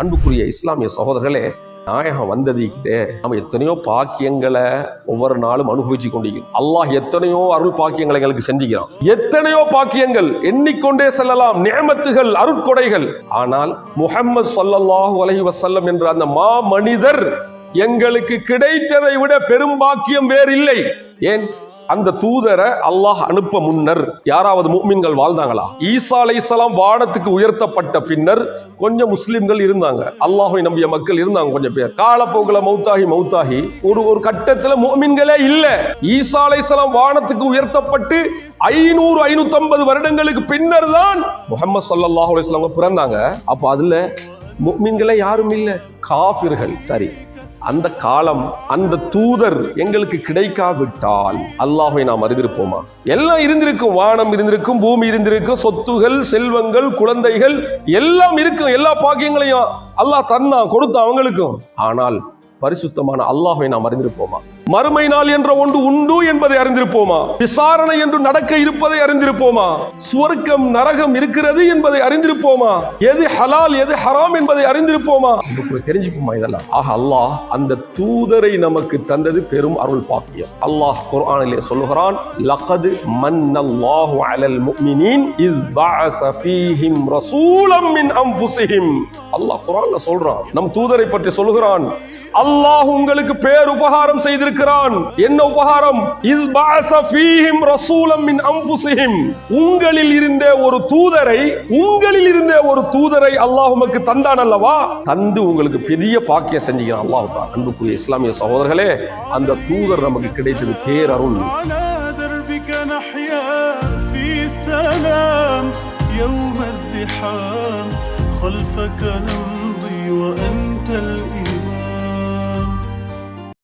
அன்புக்குரிய இஸ்லாமிய சகோதரர்களே நாயகம் வந்ததுக்கிட்டே நம்ம எத்தனையோ பாக்கியங்களை ஒவ்வொரு நாளும் அனுபவிச்சு கொண்டிருக்கிறோம். அல்லாஹ் எத்தனையோ அருள் பாக்கியங்களை எங்களுக்கு செஞ்சுக்கிறான். எத்தனையோ பாக்கியங்கள் எண்ணிக்கொண்டே செல்லலாம். நேமத்துகள் அருட்கொடைகள். ஆனால் முகம்மது சொல்லல்லாஹு அலஹி வசல்லம் என்ற அந்த மா மனிதர் எங்களுக்கு கிடைத்ததை விட பெரும் பாக்கியம் இல்லை ஏன்? அந்த தூதரை அல்லாஹ் அனுப்ப முன்னர் யாராவது மூமின்கள் வாழ்ந்தாங்களா? ஈசா அலைஹிஸ்ஸலாம் வானத்துக்கு உயர்த்தப்பட்ட பின்னர் கொஞ்சம் முஸ்லிம்கள் இருந்தாங்க. அல்லாஹை நம்பிய மக்கள் இருந்தாங்க கொஞ்சம் பேர். காலப்போக்கில் மௌத்தாகி மௌத்தாகி ஒரு ஒரு கட்டத்தில் முக்மின்களே இல்ல. ஈசா அலைசலாம் வானத்துக்கு உயர்த்தப்பட்டு ஐநூறு ஐநூத்தி வருடங்களுக்கு பின்னர் தான் முகமது சல்லாஹ் அலைஹி பிறந்தாங்க. அப்ப அதுல மீன்களை யாரும் இல்லை. காஃபிர்கள் சரி. அந்த காலம் அந்த தூதர் எங்களுக்கு கிடைக்காவிட்டால் அல்லாஹை நாம் அறிந்திருப்போமா? எல்லாம் இருந்திருக்கும். வானம் இருந்திருக்கும் பூமி இருந்திருக்கும் சொத்துகள் செல்வங்கள் குழந்தைகள் எல்லாம் இருக்கும். எல்லா பாக்கியங்களையும் அல்லாஹ் தந்தான் கொடுத்தான் அவங்களுக்கும். ஆனால் பரிசுத்தமான அல்லாஹை நாம் அறிந்திருப்போமா? மறுமை நாள் என்ற ஒன்று உண்டு என்பதை அறிந்திருப்போமா? விசாரணை என்று நடக்க இருப்பதை அறிந்திருப்போமா? சுவர்க்கம் நரகம் இருக்கிறது என்பதை அறிந்திருப்போமா? எது ஹலால் எது ஹராம் என்பதை அறிந்திருப்போமா? தெரிஞ்சுப்போமா இதெல்லாம்? ஆக அல்லாஹ் அந்த தூதரை நமக்கு தந்தது பெரும் அருள் பாக்கியம். அல்லாஹ் குர்ஆனிலே சொல்லுகிறான் லகது மன்னல்லாஹு அலல் முஃமினீன் இஸ் பஅஸ ஃபீஹிம் ரசூலம் மின் அன்ஃபுஸிஹிம். அல்லாஹ் குர்ஆன்ல சொல்றான் நம் தூதரை பற்றி சொல்லுகிறான் அல்லாஹ் உங்களுக்கு பேர் உபகாரம் செய்திருக்கிறான் என்ன உபகாரம் இஸ் பஅஸ ஃபீஹிம் ரசூலம் மின் அன்ஃபுஸிஹிம் உங்களில் இருந்தே ஒரு தூதரை உங்களில் இருந்தே ஒரு தூதரை அல்லாஹ் உமக்கு தந்தான் அல்லவா தந்து உங்களுக்கு பெரிய பாக்கியம் செஞ்சுக்கிறான் அல்லாஹ் தான் அன்புக்குரிய இஸ்லாமிய சகோதரர்களே அந்த தூதர் நமக்கு கிடைத்தது பேரருள் على دربك نحيا في سلام يوم الزحام خلفك نمضي